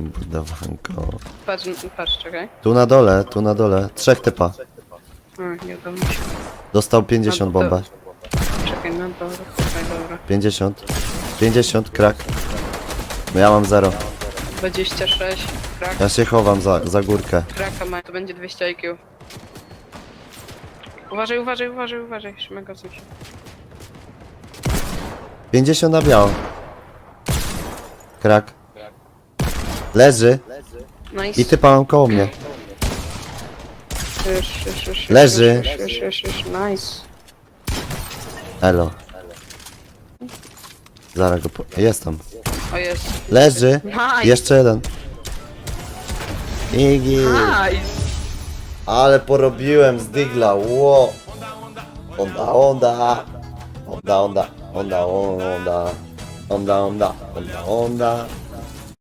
budowanko. Patrz, patrz, czekaj. Tu na dole, tu na dole. Trzech typa. O, nie udało mi się. Dostał 50 No to- bombę. Czekaj, no dobra, dobra, dobra. 50. 50, krak. No ja mam 0. 26, krak, Ja się chowam za, za górkę. kraka ma, to będzie 200 IQ. Uważaj, uważaj, uważaj, uważaj, Szymek odsuń się. 50 na biało. Krak. Leży. Nice. I typa mam koło mnie. Już, już, już, już, Leży. Już, już, już, już, nice. Elo. Zaraz go po... Jest tam. O, jest. Leży. Nice. Jeszcze jeden. Igi. Nice. Ale porobiłem z digla. Ło. Onda, onda. Onda, onda. Onda, onda. Onda, onda. Onda, onda.